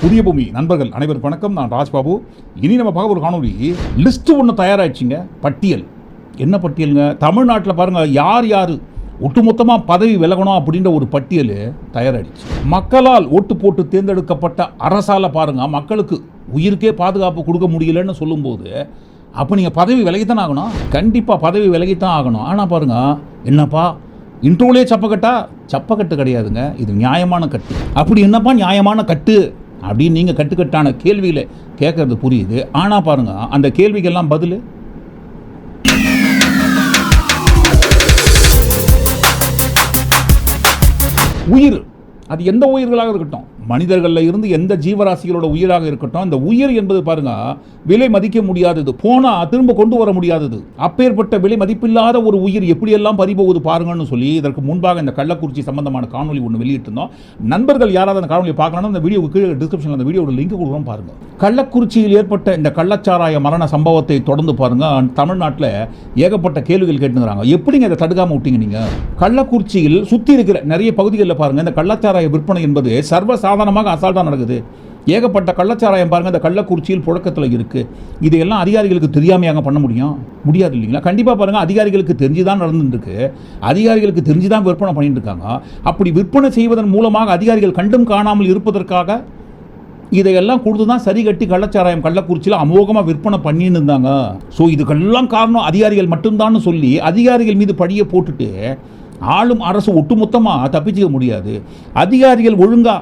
புதிய பூமி. நண்பர்கள் அனைவருக்கும் வணக்கம். நான் ராஜ்பாபு. இனி நம்ம பார்க்க ஒரு காணொலி லிஸ்ட் ஒன்று தயாராகிடுச்சிங்க பட்டியல். என்ன பட்டியலுங்க? தமிழ்நாட்டில் பாருங்கள் யார் யார் ஒட்டுமொத்தமாக பதவி விலகணும் அப்படின்ற ஒரு பட்டியல் தயாராகிடுச்சு மக்களால் ஓட்டு போட்டு தேர்ந்தெடுக்கப்பட்ட அரசால் பாருங்கள் மக்களுக்கு உயிருக்கே பாதுகாப்பு கொடுக்க முடியலன்னு சொல்லும்போது அப்போ நீங்கள் பதவி விலகித்தான் ஆகணும். கண்டிப்பாக பதவி விலகித்தான் ஆகணும். ஆனால் பாருங்கள் என்னப்பா இன்ட்ரோலே சப்பக்கட்டா? சப்பக்கட்டு கிடையாதுங்க. இது நியாயமான கட்டு. அப்படி என்னப்பா நியாயமான கட்டு? அப்படின்னு நீங்கள் கட்டுக்கட்டான கேள்வியில் கேட்கறது புரியுது. ஆனால் பாருங்கள் அந்த கேள்விக்கெல்லாம் பதில்? உயிர். அது எந்த உயிர்களாக இருக்கட்டும். மனிதர்களில் இருந்து எந்த ஜீவராசிகளோட உயிராக இருக்கட்டும் அந்த உயிர் என்பது பாருங்க விலை மதிக்க முடியாதது. போனா திரும்ப கொண்டு வர முடியாதது. அப்பேற்பட்ட விலை மதிப்பில்லாத ஒரு உயிர் எப்படியெல்லாம் பறிபோகுது பாருங்கன்னு சொல்லி இதற்கு முன்பாக இந்த கள்ளக்குறிச்சி சம்பந்தமான காணொலி ஒன்று வெளியிட்டிருந்தோம். நண்பர்கள் யாராவது அந்த காணொலியை பார்க்கணும் அந்த வீடியோ கீழே டிஸ்கிரிப்ஷனில் அந்த வீடியோட லிங்க் கொடுக்குறோம் பாருங்க. கள்ளக்குறிச்சியில் ஏற்பட்ட இந்த கள்ளச்சாராய மரண சம்பவத்தை தொடர்ந்து பாருங்க தமிழ்நாட்டில் ஏகப்பட்ட கேள்விகள் கேட்டுங்கிறாங்க எப்படிங்க இதை தடுக்காம விட்டீங்க நீங்க? கள்ளக்குறிச்சியில் சுற்றி இருக்கிற நிறைய பகுதிகளில் பாருங்க இந்த கள்ளச்சாராய விற்பனை என்பது சர்வசாதாரணமாக அசால்ட்டாக நடக்குது. ஏகப்பட்ட கள்ளச்சாராயம் பாருங்க இந்த கள்ளக்குறிச்சியில் புழக்கத்தில் இருக்குது இதையெல்லாம் அதிகாரிகளுக்கு தெரியாமையாக பண்ண முடியும்? முடியாது இல்லைங்களா? கண்டிப்பாக பாருங்கள் அதிகாரிகளுக்கு தெரிஞ்சு தான் நடந்துருக்கு அதிகாரிகளுக்கு தெரிஞ்சு தான் விற்பனை பண்ணிட்டு இருக்காங்க அப்படி விற்பனை செய்வதன் மூலமாக அதிகாரிகள் கண்டும் காணாமல் இருப்பதற்காக இதையெல்லாம் கொடுத்து தான் சரி கட்டி கள்ளச்சாராயம் கள்ளக்குறிச்சியில் அமோகமாக விற்பனை பண்ணின்னு இருந்தாங்க. ஸோ இதுக்கெல்லாம் காரணம் அதிகாரிகள் மட்டும்தான்னு சொல்லி அதிகாரிகள் மீது பழியை போட்டுட்டு ஆளும் அரசு ஒட்டுமொத்தமாக தப்பிச்சிக்க முடியாது. அதிகாரிகள் ஒழுங்கா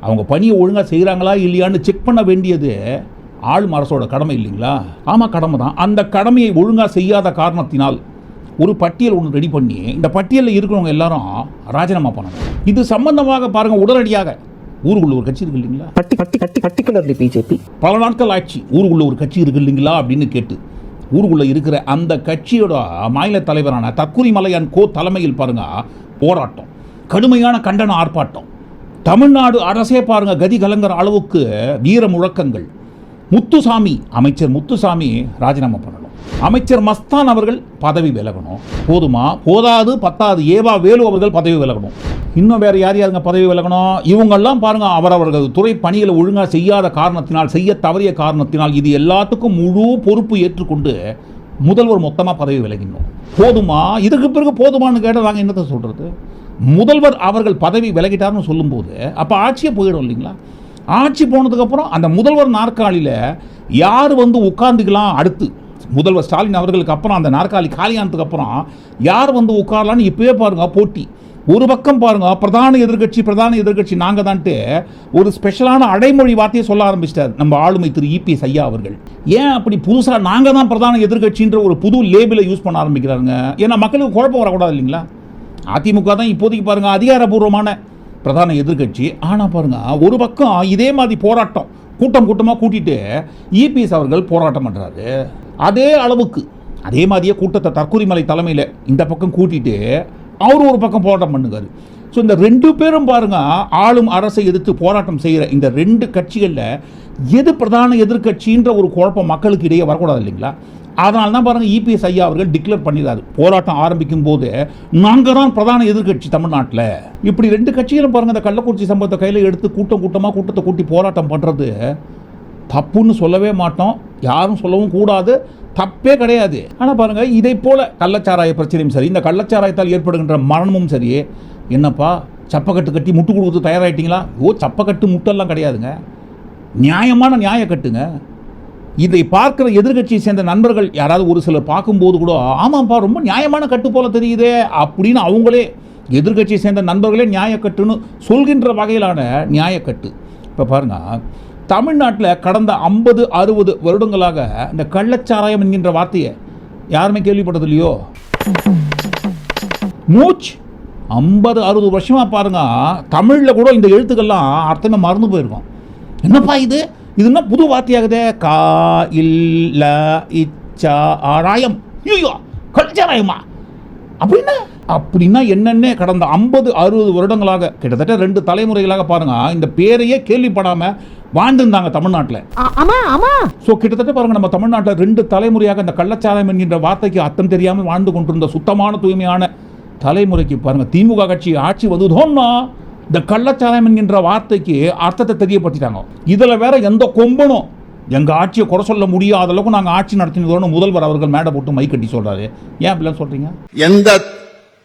அவங்க பணியை ஒழுங்காக செய்கிறாங்களா இல்லையான்னு செக் பண்ண வேண்டியது ஆளும் அரசோட கடமை இல்லைங்களா? ஆமாம் கடமை தான். அந்த கடமையை ஒழுங்காக செய்யாத காரணத்தினால் ஒரு பட்டியல் ஒன்று ரெடி பண்ணி இந்த பட்டியலில் இருக்கிறவங்க எல்லாரும் ராஜினாமா பண்ணணும். இது சம்பந்தமாக பாருங்க உடனடியாக ஊருக்குள்ள ஒரு கட்சி இருக்கு இல்லைங்களா? பட்டி பட்டி பட்டி பர்டிகுலர்லி பிஜேபி. பல நாட்கள் ஆட்சி ஊருக்குள்ள ஒரு கட்சி இருக்கு இல்லைங்களா அப்படின்னு கேட்டு. ஊருக்குள்ளே இருக்கிற அந்த கட்சியோட மாநில தலைவரான தக்குரி மலையான் கோ தலைமையில் பாருங்க போராட்டம். கடுமையான கண்டன ஆர்ப்பாட்டம். தமிழ்நாடு அரசே பாருங்க கதி கலங்குற அளவுக்கு வீர முழக்கங்கள். முத்துசாமி அமைச்சர் முத்துசாமி ராஜினாமா பண்ணணும். அமைச்சர் மஸ்தான் அவர்கள் பதவி விலகணும். போதுமா? போதாது பத்தாது. ஏவா வேலு அவர்கள் பதவி விலகணும். இன்னும் வேற யார் யாருங்க பதவி விலகணும்? இவங்கெல்லாம் பாருங்க அவரவர்கள் துறை பணிகளை ஒழுங்காக செய்யாத காரணத்தினால் செய்ய தவறிய காரணத்தினால் இது எல்லாத்துக்கும் முழு பொறுப்பு ஏற்றுக்கொண்டு முதல்வர் மொத்தமாக பதவி விலகினோம் போதுமா? இதுக்கு பிறகு போதுமான்னு கேட்டால் நாங்கள் என்னத்தை சொல்கிறது முதல்வர் அவர்கள் பதவி விலகிட்டார்னு சொல்லும்போது அப்போ ஆட்சியே போயிடும் இல்லைங்களா? ஆட்சி போனதுக்கப்புறம் அந்த முதல்வர் நாற்காலியில் யார் வந்து உட்காந்துக்கலாம் அடுத்து? முதல்வர் ஸ்டாலின் அவர்களுக்கு அப்புறம் அந்த நாற்காலி காலியானதுக்கு அப்புறம் யார் வந்து உட்காரலான்னு இப்போவே பாருங்க போட்டி. ஒரு பக்கம் பாருங்க பிரதான எதிர்க்கட்சி பிரதான எதிர்க்கட்சி நாங்கள் தான்ட்டு ஒரு ஸ்பெஷலான அடைமொழி வார்த்தையை சொல்ல ஆரம்பிச்சிட்டார். நம்ம ஆளுமை திரு இபிஎஸ் ஐயா அவர்கள். ஏன் அப்படி புதுசாக நாங்கள் தான் பிரதான எதிர்கட்சின்ற ஒரு புது லேபிளை யூஸ் பண்ண ஆரம்பிக்கிறாருங்க? ஏன்னா மக்களுக்கு குழப்பம் வரக்கூடாது இல்லைங்களா? அதிமுக தான் இப்போதைக்கு பாருங்க அதிகாரப்பூர்வமான பிரதான எதிர்க்கட்சி. ஆனால் பாருங்க ஒரு பக்கம் இதே மாதிரி போராட்டம் கூட்டம் கூட்டமாக கூட்டிட்டு இபிஎஸ் அவர்கள் போராட்டம் பண்ணுறாரு அதே அளவுக்கு அதே மாதிரியே கூட்டத்தை தற்கொலைமலை தலைமையில் இந்த பக்கம் கூட்டிகிட்டு அவர் ஒரு பக்கம் போராட்டம் பண்ணுங்காரு ஸோ இந்த ரெண்டு பேரும் பாருங்க ஆளும் அரசை எதிர்த்து போராட்டம் செய்கிற இந்த ரெண்டு கட்சிகளில் எது பிரதான எதிர்கட்சின்ற ஒரு குழப்பம் மக்களுக்கு இடையே வரக்கூடாது இல்லைங்களா? அதனால தான் பாருங்க இபிஎஸ் ஐயா அவர்கள் டிக்ளேர் பண்ணிடுறாரு போராட்டம் ஆரம்பிக்கும் போது நாங்கள் தான் பிரதான எதிர்க்கட்சி தமிழ்நாட்டில். இப்படி ரெண்டு கட்சிகளும் பாருங்கள் இந்த கள்ளக்குறிச்சி சம்பவத்தை கையில் எடுத்து கூட்டம் கூட்டமாக கூட்டத்தை கூட்டி போராட்டம் பண்ணுறது தப்புன்னு சொல்லவே மாட்டோம். யாரும் சொல்லவும் கூடாது. தப்பே கிடையாது. ஆனால் பாருங்க இதை போல் கள்ளச்சாராய பிரச்சனையும் சரி இந்த கள்ளச்சாராயத்தால் ஏற்படுகின்ற மரணமும் சரி. என்னப்பா சப்பக்கட்டு கட்டி முட்டு கொடுத்து தயாராகிட்டீங்களா ஓ சப்பக்கட்டு முட்டெல்லாம் கிடையாதுங்க. நியாயமான நியாய கட்டுங்க. இதை பார்க்குற எதிர்க்கட்சியை சேர்ந்த நண்பர்கள் யாராவது ஒரு சிலர் பார்க்கும்போது கூட ஆமாப்பா ரொம்ப நியாயமான கட்டு போல தெரியுதே அப்படின்னு அவங்களே எதிர்க்கட்சியை சேர்ந்த நண்பர்களே நியாயக்கட்டுன்னு சொல்கின்ற வகையிலான நியாயக்கட்டு. இப்போ பாருங்க தமிழ்நாட்டில் கடந்த ஐம்பது அறுபது வருடங்களாக இந்த கள்ளச்சாராயம் என்கின்ற வார்த்தையை யாருமே கேள்விப்பட்டது இல்லையோ மூச் ஐம்பது அறுபது வருஷமாக பாருங்க தமிழில் கூட இந்த எழுத்துக்கள்லாம் அர்த்தமே மறந்து போயிருக்கும். என்னப்பா இது? இது என்ன புது வார்த்தையாகுதே? கா இல்ல இச்சா ஆராயம். ஐயோ கள்ளச்சாராயமா? அப்படின்னா அப்படின்னா என்னென்ன கடந்த ஐம்பது அறுபது வருடங்களாக கிட்டத்தட்ட ரெண்டு தலைமுறைகளாக பாருங்க இந்த பேரையே கேள்விப்படாம வாழ்ந்துருந்தாங்க தமிழ்நாட்டில். ஆமா ஆமா. ஸோ கிட்டத்தட்ட பாருங்க நம்ம தமிழ்நாட்டில் ரெண்டு தலைமுறையாக இந்த கள்ளச்சாராயம் என்கின்ற வார்த்தைக்கு அர்த்தம் தெரியாமல் வாழ்ந்து கொண்டிருந்த சுத்தமான தூய்மையான தலைமுறைக்கு பாருங்க திமுக கட்சி ஆட்சி வந்ததோன்னா இந்த கள்ளச்சாராயம் என்கின்ற வார்த்தைக்கு அர்த்தத்தை தெரியப்படுத்திட்டாங்க. இதில் வேற எந்த கொம்பனும் எங்கள் ஆட்சியை குறை சொல்ல முடியாத அளவுக்கு நாங்கள் ஆட்சி நடத்தினதோன்னு முதல்வர் அவர்கள் மேடை போட்டு மை கட்டி சொல்றாரு. ஏன் அப்படிலாம் சொல்றீங்க? எந்த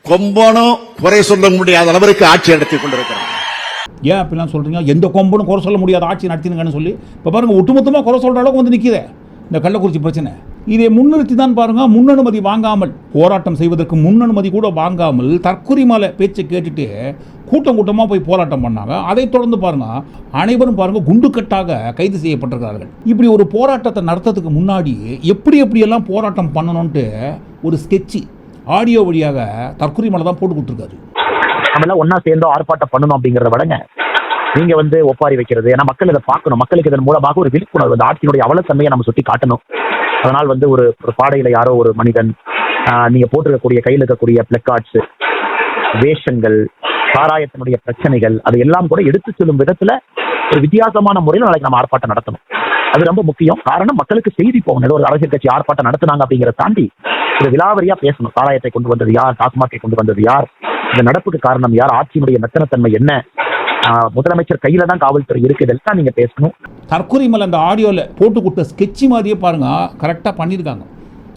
கொம்பனும் குறை சொல்ல முடியாத அளவிற்கு ஆட்சி நடத்தி கொண்டிருக்கிறார். ஏன் அப்படிலாம் சொல்கிறீங்க எந்த கொம்பனும் குறை சொல்ல முடியாத ஆட்சி நடத்தினுங்கன்னு சொல்லி இப்போ பாருங்கள் ஒட்டுமொத்தமாக குறை சொல்கிற அளவுக்கு வந்து நிற்கிதே இந்த கள்ளக்குறிச்சி பிரச்சனை. இதை முன்னிறுத்தி தான் பாருங்கள் முன்னனுமதி வாங்காமல் போராட்டம் செய்வதற்கு முன்னனுமதி கூட வாங்காமல் தற்குறிமலை பேச்சை கேட்டுட்டு கூட்டம் கூட்டமாக போய் போராட்டம் பண்ணாங்க. அதைத் தொடர்ந்து பாருங்க அனைவரும் பாருங்கள் குண்டுக்கட்டாக கைது செய்யப்பட்டிருக்கிறார்கள். இப்படி ஒரு போராட்டத்தை நடத்துறதுக்கு முன்னாடி எப்படி எப்படியெல்லாம் போராட்டம் பண்ணணும்ன்ட்டு ஒரு ஸ்கெட்சி ஆடியோ வழியாக தற்குறிமலை தான் போட்டு கொடுத்துருக்காரு. நம்ம ஒன்னா சேர்ந்து ஆர்ப்பாட்டம் பண்ணணும் அப்படிங்கறத விடங்க. நீங்க வந்து ஒப்பாரி வைக்கிறது ஏன்னா மக்கள் இதை பார்க்கணும். மக்களுக்கு இதன் மூலமாக ஒரு விழிப்புணர்வு இந்த ஆட்சியினுடைய அவலத்தன்மையை நம்ம சுட்டி காட்டணும். அதனால் வந்து ஒரு ஒரு பாடையில யாரோ ஒரு மனிதன் ஆஹ், நீங்க போட்டிருக்கக்கூடிய கையில் இருக்கக்கூடிய பிளக்கார்ட்ஸ் வேஷங்கள் சாராயத்தினுடைய பிரச்சனைகள் அது எல்லாம் கூட எடுத்து செல்லும் விதத்துல ஒரு வித்தியாசமான முறையில் நாளைக்கு நம்ம ஆர்ப்பாட்டம் நடத்தணும். அது ரொம்ப முக்கியம். காரணம் மக்களுக்கு செய்தி போகணும். ஏதோ ஒரு அரசியல் கட்சி ஆர்ப்பாட்டம் நடத்துனாங்க அப்படிங்கிறத தாண்டி ஒரு விலாவரியா பேசணும். சாராயத்தை கொண்டு வந்தது யார்? டாஸ்மாகை கொண்டு வந்தது யார்? இந்த நடப்புக்கு காரணம் யார்? ஆட்சியினுடைய மெத்தனத்தன்மை என்ன? ஆஹ் முதலமைச்சர் கையில தான் காவல்துறை இருக்கு. இதெல்லாம் நீங்க பேசணும். தற்கொலைமல் அந்த ஆடியோல போட்டு கொடுத்த ஸ்கெட்சி மாதிரியே பாருங்க. கரெக்டா பண்ணியிருக்காங்க.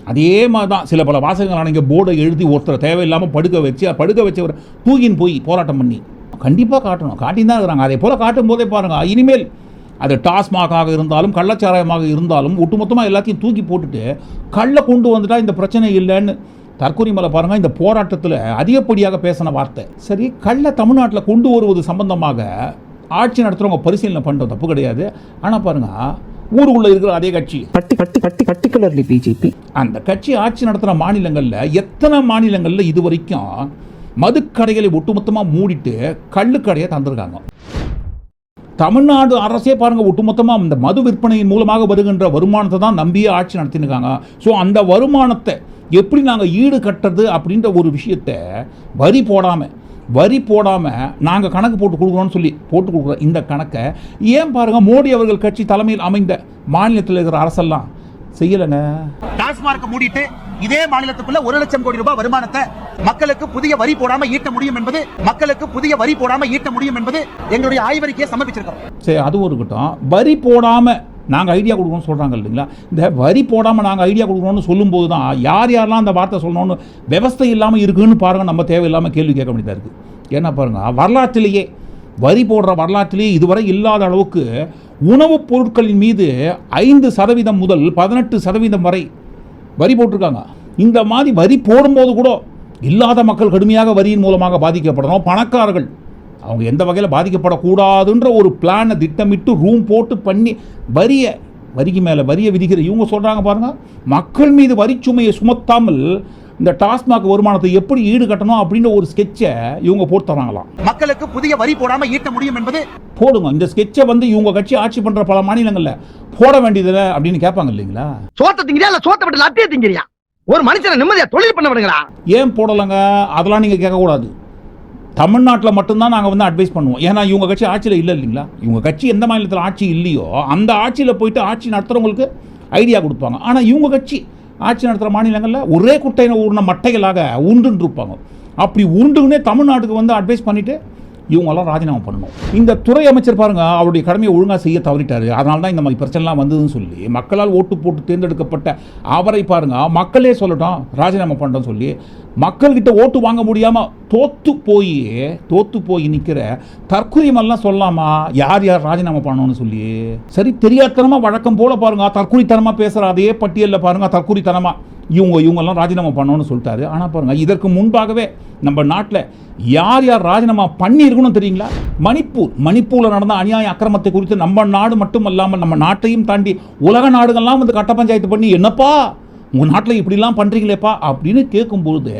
அதே மாதிரி தான் சில பல வாசகங்களான இங்கே போர்டை எழுதி ஒருத்தரை தேவையில்லாமல் படுக்க வச்சு படுக்க வச்சவர் தூக்கின்னு போய் போராட்டம் பண்ணி. கண்டிப்பாக காட்டணும். காட்டின்னு தான் இருக்கிறாங்க. அதே போல் காட்டும் போதே பாருங்க. இனிமேல் அது டாஸ்மாகாக இருந்தாலும் கள்ளச்சாராயமாக இருந்தாலும் ஒட்டுமொத்தமாக எல்லாத்தையும் தூக்கி போட்டுட்டு கள்ள கொண்டு வந்துட்டா இந்த பிரச்சனை இல்லைன்னு தற்கொலை பாருங்க இந்த போராட்டத்தில் அதிகப்படியாக பேசின வார்த்தை. சரி கள்ள தமிழ்நாட்டில் கொண்டு வருவது சம்பந்தமாக ஆட்சி நடத்துகிறவங்க பரிசீலனை பண்ணுறது தப்பு கிடையாது. ஆனால் பாருங்க ஊருக்குள்ளே இருக்கிற அதே கட்சி. பட்டி பட்டி பட்டி பர்டிகுலர்லி பிஜேபி. அந்த கட்சி ஆட்சி நடத்துகிற மாநிலங்களில் எத்தனை மாநிலங்களில் இது வரைக்கும் மதுக்கடைகளை ஒட்டுமொத்தமாக மூடிட்டு கள்ளுக்கடையை தந்திருக்காங்க. தமிழ்நாடு அரசே பாருங்க ஒட்டுமொத்தமாக இந்த மது விற்பனையின் மூலமாக வருகின்ற வருமானத்தை தான் நம்பியே ஆட்சி நடத்தினுக்காங்க. ஸோ அந்த வருமானத்தை எப்படி நாங்கள் ஈடு கட்டுறது அப்படின்ற ஒரு விஷயத்தை வரி போடாமல் வரி போடாமல் நாங்கள் கணக்கு போட்டு கொடுக்குறோன்னு சொல்லி போட்டு கொடுக்குறோம் இந்த கணக்கை ஏன் பாருங்கள் மோடி அவர்கள் கட்சி தலைமையில் அமைந்த மாநிலத்தில் இருக்கிற அரசெல்லாம் செய்யலைங்க? டாஸ்மார்க்கை மூடிட்டு இதே மாநிலத்துக்குள்ள ஒரு லட்சம் கோடி ரூபாய் வருமானத்தை மக்களுக்கு புதிய வரி போடாம ஈட்ட முடியும் என்பது மக்களுக்கு புதிய வரி போடாம ஈட்ட முடியும் என்பது எங்களுடைய ஆய்வறிக்கையை சமர்ப்பிச்சிருக்கோம் சரி அது ஒரு கட்டம் வரி போடாமல் நாங்கள் ஐடியா கொடுக்கணும்னு சொல்கிறாங்க இல்லைங்களா? இந்த வரி போடாமல் நாங்கள் ஐடியா கொடுக்கணும்னு சொல்லும்போது தான் யார் யாரெல்லாம் அந்த வார்த்தை சொல்லணும்னு விவஸ்தை இல்லாமல் இருக்குன்னு பாருங்கள் நம்ம தேவையில்லாமல் கேள்வி கேட்க வேண்டியதாக இருக்குது ஏன்னா பாருங்கள் வரலாற்றிலேயே வரி போடுற வரலாற்றிலேயே இதுவரை இல்லாத அளவுக்கு உணவுப் பொருட்களின் மீது ஐந்து சதவீதம் முதல் பதினெட்டு சதவீதம் வரை வரி போட்டிருக்காங்க. இந்த மாதிரி வரி போடும்போது கூட இல்லாத மக்கள் கடுமையாக வரியின் மூலமாக பாதிக்கப்படணும். பணக்காரர்கள் அவங்க எந்த வகையில் பாதிக்கப்படக்கூடாதுன்ற ஒரு பிளானை திட்டமிட்டு ரூம் போட்டு பண்ணி வரியை வரிக்கு மேலே வரியை விதிக்கிற இவங்க சொல்கிறாங்க பாருங்கள் மக்கள் மீது வரிச்சுமையை சுமத்தாமல் இந்த டாஸ்மாக் வருமானத்தை எப்படி ஈடுகட்டணும் அப்படின்ற ஒரு ஸ்கெட்சை இவங்க போட்டு தராங்களாம். மக்களுக்கு புதிய வரி போடாம ஈட்ட முடியும் என்பது போடுங்க. இந்த ஸ்கெட்சை வந்து இவங்க கட்சி ஆட்சி பண்ணுற பல மாநிலங்களில் போட வேண்டியதில்லை அப்படின்னு கேட்பாங்க இல்லைங்களா? சோத்த திங்கிறியா இல்ல சோத்த விட்டு லட்டிய திங்கிறியா? ஒரு மனுஷனை நிம்மதியா தொழில் பண்ண விடுங்களா? ஏன் போடலைங்க? அதெல்லாம் நீங்கள் கேட்கக்கூடாது. தமிழ்நாட்டில் மட்டும்தான் நாங்கள் வந்து அட்வைஸ் பண்ணுவோம். ஏன்னா இவங்க கட்சி ஆட்சியில் இல்லை இல்லைங்களா? இவங்க கட்சி எந்த மாநிலத்தில் ஆட்சி இல்லையோ அந்த ஆட்சியில் போயிட்டு ஆட்சி நடத்துகிறவங்களுக்கு ஐடியா கொடுப்பாங்க. ஆனால் இவங்க கட்சி ஆட்சி நடத்துகிற மாநிலங்களில் ஒரே குட்டையின ஊர்ன மட்டைகளாக உருண்டுன்னு இருப்பாங்க அப்படி உருண்டுன்னே தமிழ்நாட்டுக்கு வந்து அட்வைஸ் பண்ணிவிட்டு இவங்கெல்லாம் ராஜினாமா பண்ணணும். இந்த துறை அமைச்சர் பாருங்க அவருடைய கடமையை ஒழுங்காக செய்ய தவறிட்டாரு. அதனால தான் இந்த மாதிரி பிரச்சனைலாம் வந்ததுன்னு சொல்லி மக்களால் ஓட்டு போட்டு தேர்ந்தெடுக்கப்பட்ட அவரை பாருங்க மக்களே சொல்லட்டும் ராஜினாமா பண்ணுறோம்னு சொல்லி மக்கள்கிட்ட ஓட்டு வாங்க முடியாமல் தோத்து போய் தோத்து போய் நிற்கிற தற்கொலைமெல்லாம் சொல்லலாமா யார் யார் ராஜினாமா பண்ணணும்னு சொல்லி. சரி தெரியாதனமாக வழக்கம் போல பாருங்க தற்கொலைத்தனமாக பேசுகிற அதே பட்டியலில் பாருங்க தற்கொலைத்தனமாக இவங்க இவங்கெல்லாம் ராஜினாமா பண்ணணும்னு சொல்லிட்டாரு. ஆனால் பாருங்கள் இதற்கு முன்பாகவே நம்ம நாட்டில் யார் யார் ராஜினாமா பண்ணியிருக்கணும் தெரியுங்களா? மணிப்பூர். மணிப்பூரில் நடந்த அநியாய அக்கிரமத்தை குறித்து நம்ம நாடு மட்டும் அல்லாமல் நம்ம நாட்டையும் தாண்டி உலக நாடுகள்லாம் வந்து கட்ட பஞ்சாயத்து பண்ணி என்னப்பா உங்கள் நாட்டில் இப்படிலாம் பண்ணுறீங்களேப்பா அப்படின்னு கேட்கும்பொழுது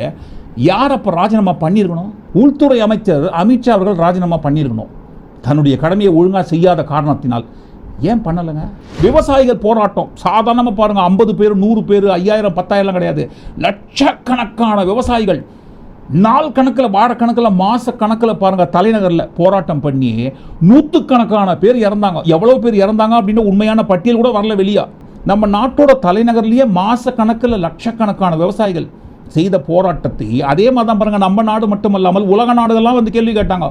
யார் அப்போ ராஜினாமா பண்ணியிருக்கணும்? உள்துறை அமைச்சர் அமித்ஷா அவர்கள் ராஜினாமா பண்ணியிருக்கணும். தன்னுடைய கடமையை ஒழுங்காக செய்யாத காரணத்தினால். ஏன் பண்ணலைங்க? விவசாயிகள் போராட்டம். சாதாரணமாக பாருங்கள் ஐம்பது பேர் நூறு பேர் ஐயாயிரம் பத்தாயிரம் கிடையாது. லட்சக்கணக்கான விவசாயிகள் நாள் கணக்கில் வார கணக்கில் மாத கணக்கில் பாருங்கள் தலைநகரில் போராட்டம் பண்ணி நூற்றுக்கணக்கான பேர் இறந்தாங்க. எவ்வளோ பேர் இறந்தாங்க அப்படின்னு உண்மையான பட்டியல் கூட வரல வெளியா. நம்ம நாட்டோட தலைநகர்லேயே மாத கணக்கில் லட்சக்கணக்கான விவசாயிகள் செய்த போராட்டத்தை அதே மாதிரி தான் பாருங்கள் நம்ம நாடு மட்டுமல்லாமல் உலக நாடுகள்லாம் வந்து கேள்வி கேட்டாங்க.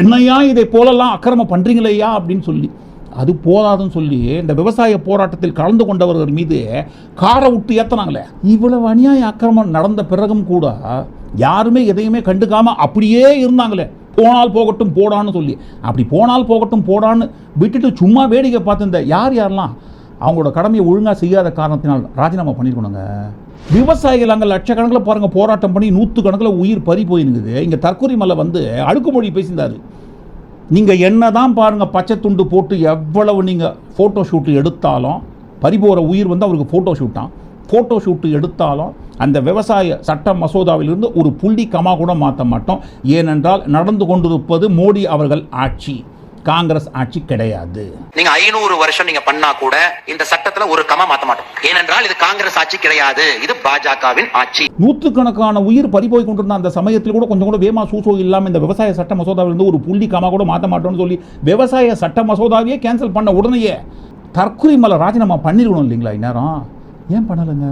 என்னையா இதை போலலாம் அக்கிரமம் பண்ணுறீங்களையா அப்படின்னு சொல்லி. அது போதாதுன்னு சொல்லி இந்த விவசாய போராட்டத்தில் கலந்து கொண்டவர்கள் மீது காரை விட்டு ஏற்றினாங்களே இவ்வளவு அநியாய அக்கிரமம் நடந்த பிறகும் கூட யாருமே எதையுமே கண்டுக்காமல் அப்படியே இருந்தாங்களே. போனால் போகட்டும் போடான்னு சொல்லி. அப்படி போனால் போகட்டும் போடான்னு விட்டுட்டு சும்மா வேடிக்கை பார்த்துருந்த யார் யாரெல்லாம்? அவங்களோட கடமையை ஒழுங்காக செய்யாத காரணத்தினால் ராஜினாமா பண்ணிருக்கணுங்க. விவசாயிகள் அங்கே லட்சக்கணக்கில் பாருங்கள் போராட்டம் பண்ணி நூற்று கணக்கில் உயிர் பறி போயிருக்குது இங்கே தற்கொலை மலை வந்து அடுக்குமொழி பேசியிருந்தாரு. நீங்கள் என்ன தான் பாருங்கள் பச்சை துண்டு போட்டு எவ்வளவு நீங்கள் ஃபோட்டோ ஷூட்டு எடுத்தாலும் பறிபோகிற உயிர் வந்து அவருக்கு ஃபோட்டோ ஷூட்டான் ஃபோட்டோ ஷூட்டு எடுத்தாலும் அந்த விவசாய சட்ட மசோதாவிலிருந்து ஒரு புள்ளி கமா கூட மாற்ற மாட்டோம். ஏனென்றால் நடந்து கொண்டிருப்பது மோடி அவர்கள் ஆட்சி. காங்கிரஸ் ஆட்சி கிடையாது. நீங்க ஐநூறு வருஷம் நீங்க பண்ணா கூட இந்த சட்டத்துல ஒரு கமா மாத்த மாட்டோம். ஏனென்றால் இது காங்கிரஸ் ஆட்சி கிடையாது. இது பாஜகவின் ஆட்சி. நூற்றுக்கணக்கான உயிர் பறிபோய் கொண்டிருந்த அந்த சமயத்தில் கூட கொஞ்சம் கூட வேமா சூசோ இல்லாமல் இந்த விவசாய சட்ட மசோதாவிலிருந்து ஒரு புள்ளி கமா கூட மாற்ற மாட்டோம்னு சொல்லி விவசாய சட்ட மசோதாவையே கேன்சல் பண்ண உடனேயே தற்கொலை மலை ராஜினாமா பண்ணிருக்கணும் இல்லைங்களா இந்நேரம்? ஏன் பண்ணலைங்க?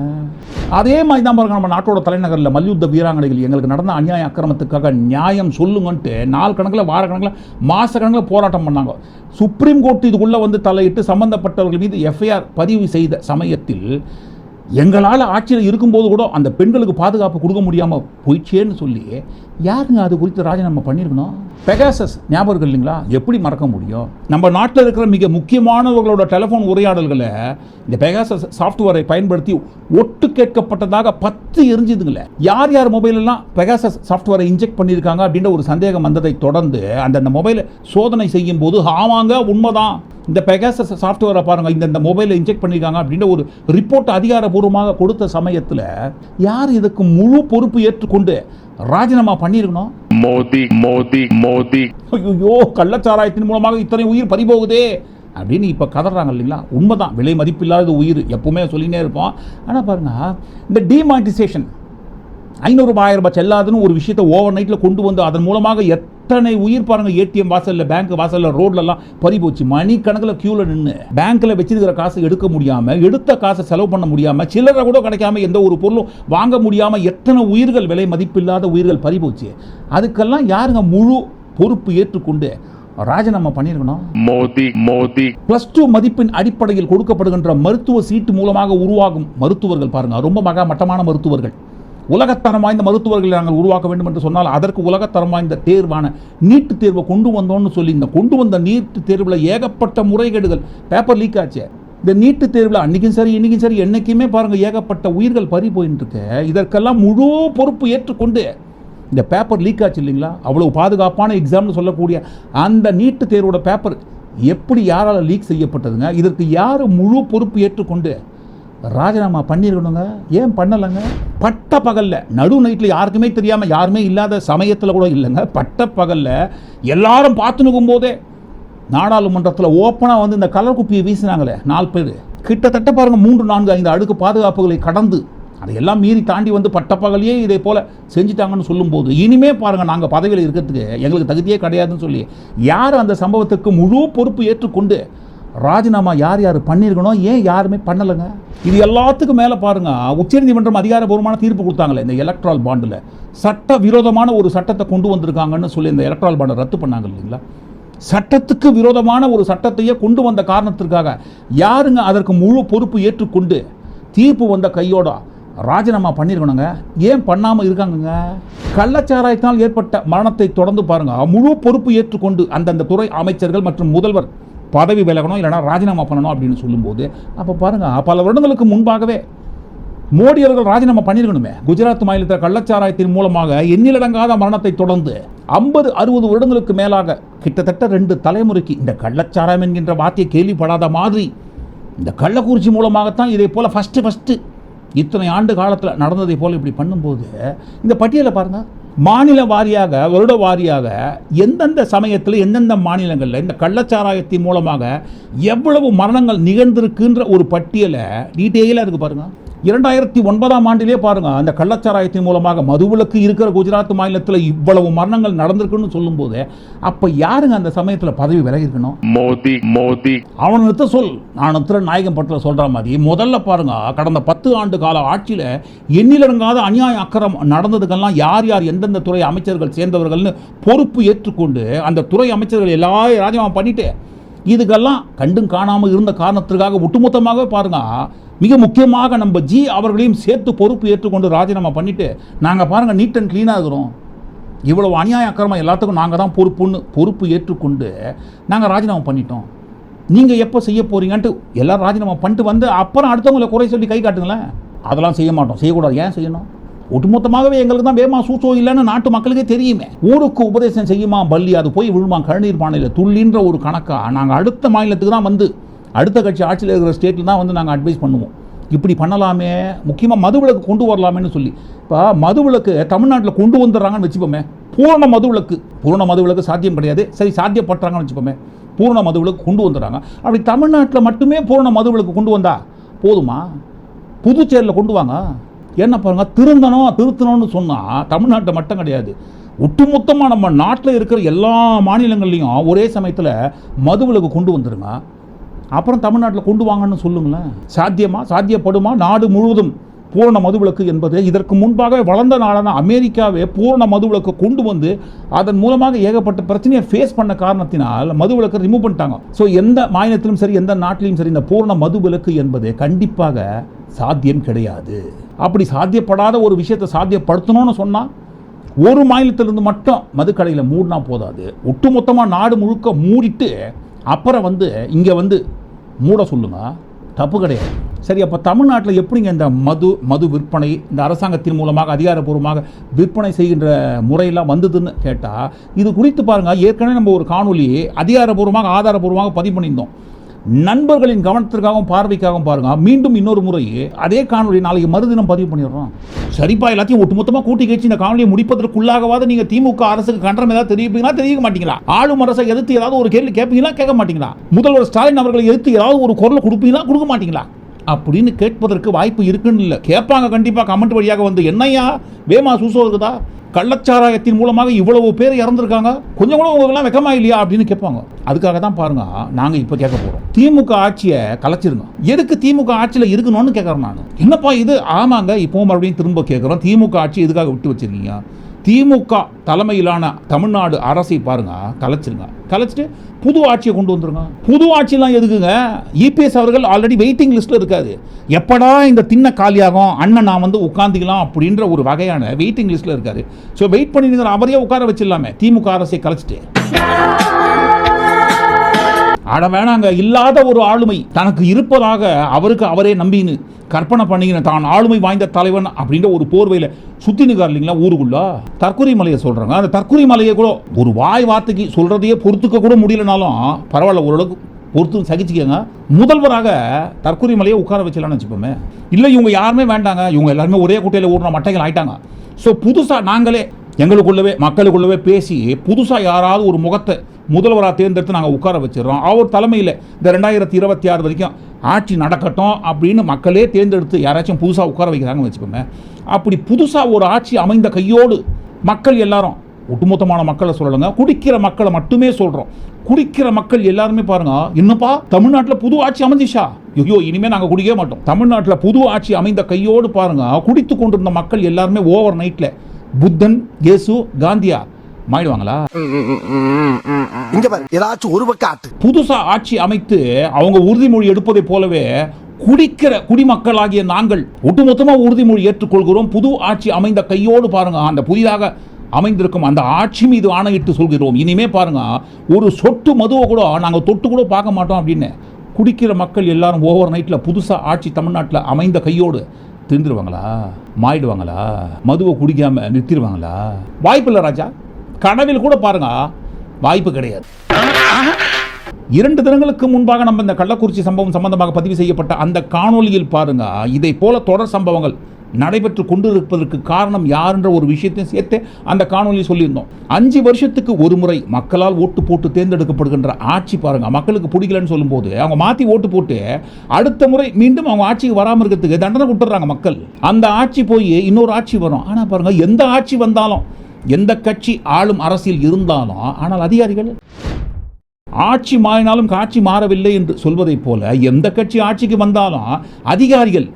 அதே மாதிரி தான் பாருங்க நம்ம நாட்டோட தலைநகரில் மல்யுத்த வீராங்கனைகள் எங்களுக்கு நடந்த அநியாய அக்கிரமத்துக்காக நியாயம் சொல்லுங்கன்ட்டு நாள் கணக்கில் வார கணக்கில் மாத கணக்கில் போராட்டம் பண்ணாங்க. சுப்ரீம் கோர்ட் இதுக்குள்ளே வந்து தலையிட்டு சம்மந்தப்பட்டவர்கள் மீது எஃப்ஐஆர் பதிவு செய்த சமயத்தில் எங்களால் ஆட்சியில் இருக்கும்போது கூட அந்த பெண்களுக்கு பாதுகாப்பு கொடுக்க முடியாமல் போயிடுச்சேன்னு சொல்லி யாருங்க அது குறித்து ராஜினாமா பண்ணியிருக்கணும்? பெகாசஸ் ஞாபகம் இல்லைங்களா? எப்படி மறக்க முடியும்? நம்ம நாட்டில் இருக்கிற மிக முக்கியமானவர்களோட டெலிஃபோன் உரையாடல்களை இந்த பெகாசஸ் சாஃப்ட்வேரை பயன்படுத்தி ஒட்டு கேட்கப்பட்டதாக பத்து எரிஞ்சுதுங்களே. யார் யார் மொபைலெல்லாம் பெகாசஸ் சாஃப்ட்வேரை இன்ஜெக்ட் பண்ணியிருக்காங்க அப்படின்ற ஒரு சந்தேகம் வந்ததை தொடர்ந்து அந்தந்த மொபைலை சோதனை செய்யும் போது ஆமாங்க உண்மைதான். இந்த பெகாசஸ் சாஃப்ட்வேரை பாருங்க இந்த இந்த மொபைலை இன்ஜெக்ட் பண்ணியிருக்காங்க அப்படின்ற ஒரு ரிப்போர்ட் அதிகாரப்பூர்வமாக கொடுத்த சமயத்தில் யார் இதுக்கு முழு பொறுப்பு ஏற்றுக்கொண்டு ராஜினாமா பண்ணியிருக்கணும் மோதி மோதி மோதி. ஐயோ கள்ளச்சாராயத்தின் மூலமாக இத்தனை உயிர் பறிபோகுதே அப்படின்னு இப்போ கதறாங்க இல்லைங்களா? உண்மைதான் விலை மதிப்பில்லாத உயிர் எப்பவுமே சொல்லினே இருப்போம். ஆனால் பாருங்க இந்த டிமானிட்டைசேஷன் ஐநூறு ஆயிரம் ரூபாய் செல்லாதுன்னு ஒரு விஷயத்தை ஓவர் நைட்டில் கொண்டு வந்து அதன் மூலமாக எத்தனை உயிர் பாருங்க ஏடிஎம் வாசல்ல பேங்க் வாசல்ல ரோட்லலாம் பறி போச்சு. மணி கணக்கில் கியூவில் நின்று பேங்க்கில் வச்சிருக்கிற காசு எடுக்க முடியாமல் எடுத்த காசை செலவு பண்ண முடியாமல் சில்லறை கூட கிடைக்காம எந்த ஒரு பொருளும் வாங்க முடியாமல் எத்தனை உயிர்கள் விலை மதிப்பில்லாத உயிர்கள் பறி போச்சு. அதுக்கெல்லாம் யாருங்க முழு பொறுப்பு ஏற்றுக்கொண்டு ராஜினாமா பண்ணியிருக்கணும்? மோதி மோதி. பிளஸ் டூ மதிப்பின் அடிப்படையில் கொடுக்கப்படுகின்ற மருத்துவ சீட்டு மூலமாக உருவாகும் மருத்துவர்கள் பாருங்க ரொம்ப மகா மட்டமான மருத்துவர்கள். உலகத்தரம் வாய்ந்த மருத்துவர்களை நாங்கள் உருவாக்க வேண்டும் என்று சொன்னால் அதற்கு உலகத்தரம் வாய்ந்த தேர்வான நீட்டு தேர்வை கொண்டு வந்தோம்னு சொல்லி இந்த கொண்டு வந்த நீட்டு தேர்வில் ஏகப்பட்ட முறைகேடுகள் பேப்பர் லீக் ஆச்சு. இந்த நீட்டு தேர்வில் அன்றைக்கும் சரி இன்றைக்கும் சரி என்றைக்குமே பாருங்கள் ஏகப்பட்ட உயிர்கள் பறி போயின்னு இருக்கு இதற்கெல்லாம் முழு பொறுப்பு ஏற்றுக்கொண்டு இந்த பேப்பர் லீக் ஆச்சு இல்லைங்களா? அவ்வளவு பாதுகாப்பான எக்ஸாம்னு சொல்லக்கூடிய அந்த நீட்டு தேர்வோட பேப்பர் எப்படி யாரால் லீக் செய்யப்பட்டதுங்க? இதற்கு யார் முழு பொறுப்பு ஏற்றுக்கொண்டு ராஜினாமா பண்ணியிருக்கணுங்க. ஏன் பண்ணலைங்க? பட்ட பகலில் நடு நைட்டில் யாருக்குமே தெரியாமல் யாருமே இல்லாத சமயத்தில் கூட இல்லைங்க. பட்ட பகலில் எல்லாரும் பார்த்துனுக்கும் போதே நாடாளுமன்றத்தில் ஓப்பனாக வந்து இந்த கலர் குப்பியை வீசினாங்களே நாலு பேர். கிட்டத்தட்ட பாருங்கள் மூன்று நான்கு ஐந்து அடுக்கு பாதுகாப்புகளை கடந்து அதையெல்லாம் மீறி தாண்டி வந்து பட்டப்பகலையே இதே போல் செஞ்சுட்டாங்கன்னு சொல்லும்போது இனிமே பாருங்கள் நாங்கள் பதவியில் இருக்கிறதுக்கு எங்களுக்கு தகுதியே கிடையாதுன்னு சொல்லி யார் அந்த சம்பவத்துக்கு முழு பொறுப்பு ஏற்றுக்கொண்டு ராஜினாமா யார் யார் பண்ணியிருக்கணும்? ஏன் யாருமே பண்ணலைங்க? இது எல்லாத்துக்கும் மேலே பாருங்க. உச்சநீதிமன்றம் அதிகாரபூர்வமான தீர்ப்பு கொடுத்தாங்களே இந்த எலக்ட்ரால் பாண்டில் சட்ட விரோதமான ஒரு சட்டத்தை கொண்டு வந்திருக்காங்கன்னு சொல்லி இந்த எலக்ட்ரால் பாண்டை ரத்து பண்ணாங்க இல்லைங்களா? சட்டத்துக்கு விரோதமான ஒரு சட்டத்தையே கொண்டு வந்த காரணத்திற்காக யாருங்க அதற்கு முழு பொறுப்பு ஏற்றுக்கொண்டு தீர்ப்பு வந்த கையோட ராஜினாமா பண்ணியிருக்கணுங்க ஏன் பண்ணாமல் இருக்காங்கங்க? கள்ளச்சாராயத்தினால் ஏற்பட்ட மரணத்தை தொடர்ந்து பாருங்க. முழு பொறுப்பு ஏற்றுக்கொண்டு அந்தந்த துறை அமைச்சர்கள் மற்றும் முதல்வர் பதவி விலகணும் இல்லைனா ராஜினாமா பண்ணணும் அப்படின்னு சொல்லும்போது அப்போ பாருங்க பல வருடங்களுக்கு முன்பாகவே மோடி அவர்கள் ராஜினாமா பண்ணியிருக்கணுமே. குஜராத் மாநிலத்தில் கள்ளச்சாராயத்தின் மூலமாக எண்ணிலடங்காத மரணத்தை தொடர்ந்து ஐம்பது அறுபது வருடங்களுக்கு மேலாக கிட்டத்தட்ட ரெண்டு தலைமுறைக்கு இந்த கள்ளச்சாராயம் என்கின்ற வார்த்தையை கேள்விப்படாத மாதிரி இந்த கள்ளக்குறிச்சி மூலமாகத்தான் இதே போல் ஃபஸ்ட்டு ஃபஸ்ட்டு இத்தனை ஆண்டு காலத்தில் நடந்ததை போல் இப்படி பண்ணும்போது இந்த பட்டியலை பாருங்கள் மாநில வாரியாக வருட வாரியாக எந்தெந்த சமயத்தில் எந்தெந்த மாநிலங்களில் இந்த கள்ளச்சாராயத்தின் மூலமாக எவ்வளவு மரணங்கள் நிகழ்ந்திருக்குன்ற ஒரு பட்டியலை டீட்டெயிலாக இருக்குது பாருங்கள் இரண்டாயிரத்தி ஒன்பதாம் ஆண்டிலே பாருங்க அந்த கள்ளச்சாராயத்தின் மூலமாக மதுவிலக்கு இருக்கிற குஜராத் மாநிலத்தில் இவ்வளவு மரணங்கள் நடந்திருக்குன்னு சொல்லும்போது அப்ப யாருங்க அந்த சமயத்தில் பதவி விலகி இருக்கணும் Modi, Modi, அவன் நிறுத்த சொல் நான் நிறுத்த நாயகம் பட்டில் சொல்ற மாதிரி முதல்ல பாருங்க கடந்த பத்து ஆண்டு கால ஆட்சியில் எண்ணிலடங்காத அநியாய அக்கறம் நடந்ததுக்கெல்லாம் யார் யார் எந்தெந்த துறை அமைச்சர்கள் சேர்ந்தவர்கள்னு பொறுப்பு ஏற்றுக்கொண்டு அந்த துறை அமைச்சர்கள் எல்லாரும் ராஜினாமா பண்ணிட்டு இதுக்கெல்லாம் கண்டும் காணாமல் இருந்த காரணத்திற்காக ஒட்டுமொத்தமாக பாருங்கள் மிக முக்கியமாக நம்ம ஜி அவர்களையும் சேர்த்து பொறுப்பு ஏற்றுக்கொண்டு ராஜினாமா பண்ணிவிட்டு நாங்கள் பாருங்க நீட் அண்ட் க்ளீனாக இருக்கிறோம். இவ்வளவு அநியாய அக்கிரமம் எல்லாத்துக்கும் நாங்கள் தான் பொறுப்புன்னு பொறுப்பு ஏற்றுக்கொண்டு நாங்கள் ராஜினாமா பண்ணிட்டோம். நீங்கள் எப்போ செய்ய போகிறீங்கன்ட்டு எல்லோரும் ராஜினாமா பண்ணிட்டு வந்து அப்புறம் அடுத்தவங்களை குறை சொல்லி கை காட்டுங்களேன். அதெல்லாம் செய்ய மாட்டோம். செய்யக்கூடாது. ஏன் செய்யணும்? ஒட்டுமொத்தமாகவே எங்களுக்கு தான் வேமா சூசோ இல்லைன்னு நாட்டு மக்களுக்கே தெரியுமே. ஊருக்கு உபதேசம் செய்யுமா பள்ளி அது போய் விழுமா கழுநீர் பானையில் துள்ளின்ற ஒரு கணக்காக நாங்கள் அடுத்த மாநிலத்துக்கு தான் வந்து அடுத்த கட்சி ஆட்சியில் இருக்கிற ஸ்டேட்டில் தான் வந்து நாங்கள் அட்வைஸ் பண்ணுவோம். இப்படி பண்ணலாமே முக்கியமாக மதுவிலக்கு கொண்டு வரலாமேன்னு சொல்லி. இப்போ மதுவிலக்கு தமிழ்நாட்டில் கொண்டு வந்துடுறாங்கன்னு வச்சுப்போமே பூரண மதுவிலக்கு பூரண மதுவிலக்கு சாத்தியம் கிடையாது. சரி சாத்தியப்படுறாங்கன்னு வச்சுப்போமே பூரண மதுவிலக்கு கொண்டு வந்துடுறாங்க. அப்படி தமிழ்நாட்டில் மட்டுமே பூரண மதுவிலக்கு கொண்டு வந்தா போதுமா? புதுச்சேரியில் கொண்டு வாங்க. என்ன பாருங்கள் திருந்தணும் திருத்தணும்னு சொன்னால் தமிழ்நாட்டை மட்டும் கிடையாது. ஒட்டுமொத்தமாக நம்ம நாட்டில் இருக்கிற எல்லா மாநிலங்கள்லையும் ஒரே சமயத்தில் மதுவிலக்கு கொண்டு வந்துடுங்க அப்புறம் தமிழ்நாட்டில் கொண்டு வாங்கன்னு சொல்லுங்களேன். சாத்தியமா? சாத்தியப்படுமா? நாடு முழுவதும் பூரண மதுவிலக்கு என்பது இதற்கு முன்பாகவே வளர்ந்த நாடான அமெரிக்காவே பூரண மதுவிலக்கு கொண்டு வந்து அதன் மூலமாக ஏகப்பட்ட பிரச்சனையை ஃபேஸ் பண்ண காரணத்தினால் மதுவிலக்கை ரிமூவ் பண்ணிட்டாங்க. ஸோ எந்த மாநிலத்திலும் சரி எந்த நாட்டிலும் சரி இந்த பூரண மதுவிலக்கு என்பது கண்டிப்பாக சாத்தியம் கிடையாது. அப்படி சாத்தியப்படாத ஒரு விஷயத்தை சாத்தியப்படுத்தணும்னு சொன்னால் ஒரு மாநிலத்திலிருந்து மட்டும் மதுக்கடையில் மூடினா போதாது. ஒட்டுமொத்தமாக நாடு முழுக்க மூடிட்டு அப்புறம் வந்து இங்கே வந்து மூட சொல்லுங்கள் தப்பு கிடையாது. சரி அப்போ தமிழ்நாட்டில் எப்படிங்க இந்த மது மது விற்பனை இந்த அரசாங்கத்தின் மூலமாக அதிகாரப்பூர்வமாக விற்பனை செய்கின்ற முறையெல்லாம் வந்ததுன்னு கேட்டால் இது குறித்து பாருங்கள் ஏற்கனவே நம்ம ஒரு காணொலி அதிகாரப்பூர்வமாக ஆதாரப்பூர்வமாக பதிவு பண்ணியிருந்தோம். நண்பர்களின் கவனத்திற்காகவும் பார்வைக்காகவும் பாருங்க. மீண்டும் இன்னொரு முறை அதே காணொலி நாளைக்கு மறுதினம் பதிவு பண்ணிடுறோம். சரிப்பா எல்லாத்தையும் ஒட்டுமொத்தமாக கூட்டி கழிச்சு இந்த காணொலியை முடிப்பதற்குள்ளாகவாது நீங்க திமுக அரசுக்கு கண்டனம் ஏதாவது தெரிவிப்பீங்களா தெரிவிக்க மாட்டீங்களா? ஆளும் அரசை எதிர்த்து ஏதாவது ஒரு கேள்வி கேட்பீங்களா கேட்க மாட்டீங்களா? முதல்வர் ஸ்டாலின் அவர்களை எதிர்த்து ஏதாவது ஒரு குரல் கொடுப்பீங்களா கொடுக்க மாட்டீங்களா? அப்படின்னு கேட்பதற்கு வாய்ப்பு இருக்குன்னு இல்லை. கேட்பாங்க கண்டிப்பாக கமெண்ட் வழியாக வந்து என்னையா வேமா சூசோ இருக்குதா? கள்ளச்சாராயத்தின் மூலமாக இவ்வளவு பேர் இறந்துருக்காங்க? கொஞ்சம் கூட உங்களுக்குலாம் வெக்கமா இல்லையா? அப்படின்னு கேட்பாங்க. அதுக்காக தான் பாருங்க நாங்க இப்போ கேட்க போறோம். திமுக ஆட்சியை கலைச்சிருங்க. எதுக்கு திமுக ஆட்சியில் இருக்கணும்னு கேட்குறேன் நான். என்னப்பா இது? ஆமாங்க இப்போ மறுபடியும் திரும்ப கேட்குறோம். திமுக ஆட்சி எதுக்காக விட்டு வச்சிருக்கீங்க? திமுக தலைமையிலான தமிழ்நாடு அரசை பாருங்க கலைச்சிருங்க. கலைச்சிட்டு புது ஆட்சியை கொண்டு வந்துருங்க. புது ஆட்சியெல்லாம் எதுக்குங்க? இபிஎஸ் அவர்கள் ஆல்ரெடி வெயிட்டிங் லிஸ்ட்டில் இருக்காது எப்படா இந்த தின்ன காலியாகும்? அண்ணன் நான் வந்து உட்காந்துக்கலாம் அப்படின்ற ஒரு வகையான வெயிட்டிங் லிஸ்ட்டில் இருக்காரு. ஸோ வெயிட் பண்ணி அவரையே உட்கார வச்சிடலாமே. திமுக அரசை கலைச்சிட்டு. அட வேணாங்க இல்லாத ஒரு ஆளுமை தனக்கு இருப்பதாக அவருக்கு அவரே நம்பின்னு கற்பனை பண்ணிக்கின தான் ஆளுமை வாய்ந்த தலைவன் அப்படின்ற ஒரு போர்வையில் சுற்றி நிற்கார் இல்லைங்களா ஊருக்குள்ள? தற்கொலை மலையை சொல்கிறாங்க அந்த தற்கொலை மலையை கூட ஒரு வாய் வார்த்தைக்கு சொல்கிறதையே பொறுத்துக்க கூட முடியலனாலும் பரவாயில்ல ஓரளவுக்கு பொறுத்து சகிச்சுக்கோங்க. முதல்வராக தற்கொலை மலையை உட்கார வச்சலாம்னு வச்சுப்போமே. இல்லை இவங்க யாருமே வேண்டாங்க. இவங்க எல்லாருமே ஒரே குட்டையில் ஊடுற மட்டைகள் ஆயிட்டாங்க. ஸோ புதுசாக நாங்களே எங்களுக்குள்ளவே மக்களுக்குள்ளவே பேசி புதுசாக யாராவது ஒரு முகத்தை முதல்வராக தேர்ந்தெடுத்து நாங்கள் உட்கார வச்சிடறோம். அவர் தலைமையில் இந்த ரெண்டாயிரத்தி இருபத்தி ஆறு வரைக்கும் ஆட்சி நடக்கட்டும் அப்படின்னு மக்களே தேர்ந்தெடுத்து யாராச்சும் புதுசாக உட்கார வைக்கிறாங்கன்னு வச்சுக்கோங்க அப்படி புதுசாக ஒரு ஆட்சி அமைந்த கையோடு மக்கள் எல்லாரும் ஒட்டுமொத்தமான மக்களை சொல்லலைங்க குடிக்கிற மக்களை மட்டுமே சொல்கிறோம் குடிக்கிற மக்கள் எல்லாருமே பாருங்க என்னப்பா தமிழ்நாட்டில் புது ஆட்சி அமைஞ்சிச்சா? ஐயோ இனிமே நாங்கள் குடிக்கவே மாட்டோம். தமிழ்நாட்டில் புது ஆட்சி அமைந்த கையோடு பாருங்க குடித்து கொண்டிருந்த மக்கள் எல்லாருமே ஓவர் நைட்டில் புத்தன் இயேசு காந்தியா மாறிடுவாங்களா? இங்க பாரு ஏதாச்சும் ஒரு பக்கம் ஆட்டு. புதுசா ஆட்சி அமைத்து அவங்க உறுதிமொழி எடுப்பதை போலவே குடிக்கிற குடிமக்களாகிய நாங்கள் ஒட்டுமொத்தமா உறுதிமொழி ஏற்றுக்கொள்கிறோம். புது ஆட்சி அமைந்த கையோடு பாருங்க அந்த புதிதாக அமைந்திருக்கும் அந்த ஆட்சி மீது ஆணையிட்டு சொல்கிறோம். இனிமே பாருங்க ஒரு சொட்டு மதுவை கூட நாங்கள் தொட்டு கூட பார்க்க மாட்டோம் அப்படின்னு குடிக்கிற மக்கள் எல்லாரும் ஓவர் நைட்டில் புதுசாக ஆட்சி தமிழ்நாட்டில் அமைந்த கையோடு திருந்துருவாங்களா மாறிடுவாங்களா? மதுவை குடிக்காம நிறுத்திடுவாங்களா? வாய்ப்பில்லை ராஜா. கனவில் கூட பாருங்க வாய்ப்பு கிடையாது. இரண்டு தினங்களுக்கு முன்பாக நம்ம இந்த கள்ளக்குறிச்சி சம்பவம் சம்பந்தமாக பதிவு செய்யப்பட்ட அந்த காணொலியில் பாருங்க இதை போல தொடர் சம்பவங்கள் நடைபெற்று கொண்டிருப்பதற்கு காரணம் யாருன்ற ஒரு விஷயத்தையும் சேர்த்து அந்த காணொலியில் சொல்லியிருந்தோம். அஞ்சு வருஷத்துக்கு ஒரு முறை மக்களால் ஓட்டு போட்டு தேர்ந்தெடுக்கப்படுகின்ற ஆட்சி பாருங்க மக்களுக்கு பிடிக்கலன்னு சொல்லும்போது அவங்க மாற்றி ஓட்டு போட்டு அடுத்த முறை மீண்டும் அவங்க ஆட்சிக்கு வராமல் இருக்கிறதுக்கு தண்டனை கொடுத்துட்றாங்க மக்கள். அந்த ஆட்சி போய் இன்னொரு ஆட்சி வரும். ஆனால் பாருங்க எந்த ஆட்சி வந்தாலும் எந்த கட்சி ஆளும் அரசியல் இருந்தாலும் ஆனால் அதிகாரிகள் ஆட்சி மாறினாலும் காட்சி மாறவில்லை என்று சொல்வதைப் போல எந்த கட்சி ஆட்சிக்கு வந்தாலும் அதிகாரிகள்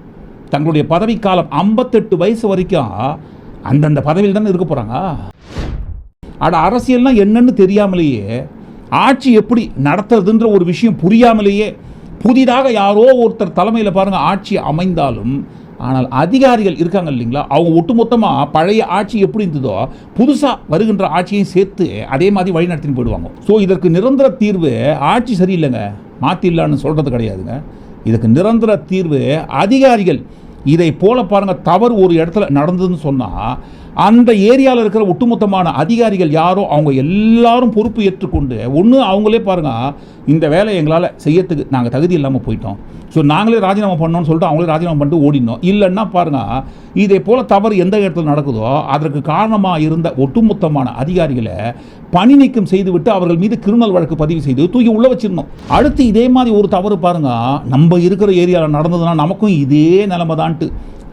தங்களுடைய பதவிக்காலம் ஐம்பத்தெட்டு வயசு வரைக்கும் அந்தந்த பதவியில் தானே இருக்க போகிறாங்க அட அரசியல்னா என்னன்னு தெரியாமலேயே ஆட்சி எப்படி நடத்துறதுன்ற ஒரு விஷயம் புரியாமலேயே புதிதாக யாரோ ஒருத்தர் தலைமையில் பாருங்க ஆட்சி அமைந்தாலும் ஆனால் அதிகாரிகள் இருக்காங்க இல்லைங்களா? அவங்க ஒட்டுமொத்தமாக பழைய ஆட்சி எப்படி இருந்ததோ புதுசாக வருகின்ற ஆட்சியையும் சேர்த்து அதே மாதிரி வழி நடத்தின்னு போயிடுவாங்க. ஸோ இதற்கு நிரந்தர தீர்வு ஆட்சி சரியில்லைங்க. மாற்றிடலான்னு சொல்கிறது கிடையாதுங்க. இதுக்கு நிரந்தர தீர்வு அதிகாரிகள். இதை போல பாருங்கள் தவறு ஒரு இடத்துல நடந்ததுன்னு சொன்னால் அந்த ஏரியாவில் இருக்கிற ஒட்டுமொத்தமான அதிகாரிகள் யாரோ அவங்க எல்லாரும் பொறுப்பு ஏற்றுக்கொண்டு ஒன்று அவங்களே பாருங்க இந்த வேலை எங்களால் செய்யறதுக்கு நாங்கள் தகுதி இல்லாமல் போயிட்டோம். ஸோ நாங்களே ராஜினாமா பண்ணோம்னு சொல்லிட்டு அவங்களே ராஜினாமா பண்ணிட்டு ஓடினோம். இல்லைன்னா பாருங்கள் இதே போல் தவறு எந்த இடத்துல நடக்குதோ அதற்கு காரணமாக இருந்த ஒட்டுமொத்தமான அதிகாரிகளை பணி நீக்கம் செய்துவிட்டு அவர்கள் மீது கிரிமினல் வழக்கு பதிவு செய்து தூக்கி உள்ளே வச்சிருந்தோம். அடுத்து இதே மாதிரி ஒரு தவறு பாருங்க நம்ம இருக்கிற ஏரியாவில் நடந்ததுன்னா நமக்கும் இதே நிலமை தான்ட்டு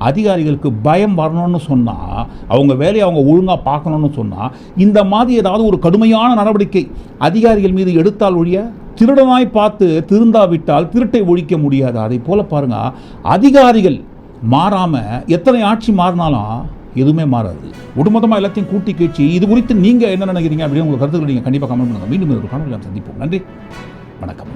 அதிகாரிகளுக்கு பயம் வரணும்னு சொன்னால் அவங்க வேலையை அவங்க ஒழுங்காக பார்க்கணும்னு சொன்னால் இந்த மாதிரி ஏதாவது ஒரு கடுமையான நடவடிக்கை அதிகாரிகள் மீது எடுத்தால் ஒழிய திருடனாய் பார்த்து திருந்தாவிட்டால் திருட்டை ஒழிக்க முடியாது. அதை போல் பாருங்கள் அதிகாரிகள் மாறாமல் எத்தனை ஆட்சி மாறினாலும் எதுவுமே மாறாது. ஒட்டுமொத்தமாக எல்லாத்தையும் கூட்டி கேச்சு இது குறித்து நீங்கள் என்ன நினைக்கிறீங்க அப்படின்னு உங்களுக்கு கருத்துக்கள் நீங்கள் கண்டிப்பாக கமெண்ட் பண்ணுங்கள் மீண்டும் ஒரு காணொலியில் சந்திப்போம். நன்றி. வணக்கம்.